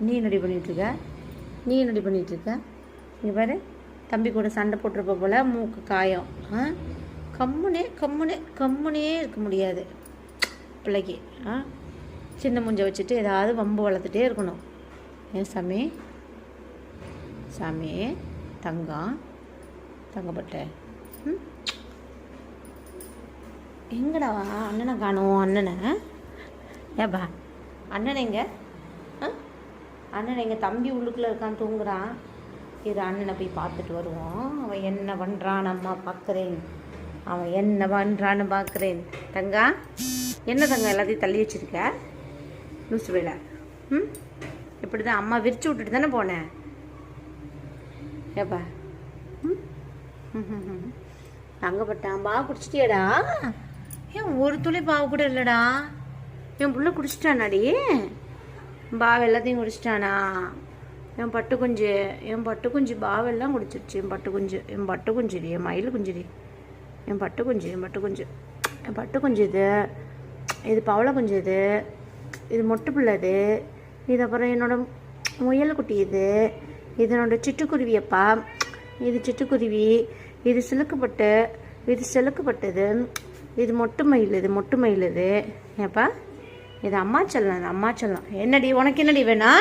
நீ என்னடி பண்ணிட்டு இருக்க? நீ என்னடி பண்ணிட்டு இருக்க? இங்கே பாரு. தம்பி கூட சண்டை போட்டிருப்ப போல மூக்கு காயம். ஆ? கம்முனே கம்முனே கம்முனே இருக்க முடியாது. பிள்ளைக்கு ஆ? சின்ன முஞ்சை வச்சுட்டு ஏதாவது வம்பு வளர்த்துட்டே இருக்கணும். ஏன் சாமி? சாமி தங்கம் தங்கப்பட்ட. ம்? எங்கடா அண்ணனை காணோம் அண்ணனை? ஏப்பா அண்ணன் எங்க? அண்ணன் எங்கள் தம்பி உள்ளுக்குள்ளே இருக்கான் தூங்குறான். இது அண்ணனை போய் பார்த்துட்டு வருவோம். அவன் என்ன பண்ணுறான் அம்மா பார்க்குறேன். அவன் என்ன பண்ணுறான்னு பார்க்குறேன். தங்கா என்ன தங்க எல்லாத்தையும் தள்ளி வச்சிருக்க? லூசு வேலை. ம்? இப்படி தான் அம்மா விரிச்சு விட்டுட்டு தானே போனேன் ஏப்பா. ம்? தங்கப்பட்டான். பாவ குடிச்சிட்டியாடா? ஏன் ஒரு துளி பாவ கூட இல்லைடா? என் புள்ள குடிச்சிட்டானாடி? பாவ எல்லாத்தையும் குடிச்சிட்டானா? என் பட்டு குஞ்சு என் பட்டு குஞ்சு பாவெல்லாம் குடிச்சிருச்சு. என் பட்டு குஞ்சு என் பட்டு குஞ்சுடி என் மயில் குஞ்சுடி என் பட்டு குஞ்சு என் பட்டு குஞ்சு என் பட்டு குஞ்சு இது. இது பவள குஞ்சு இது. இது மொட்டு பிள்ளை இது. இது அப்புறம் என்னோட முயல் குட்டி இது. இதனோட சிட்டுக்குருவி அப்பா. இது சிட்டுக்குருவி. இது சிலுக்குப்பட்டு இது சிலுக்குப்பட்டது இது மொட்டு மயில் இது மொட்டு மயில் இது. ஏப்பா? இது அம்மா சொல்லலாம் இது அம்மா சொல்லலாம் என்னடி உனக்கு என்னடி வேணா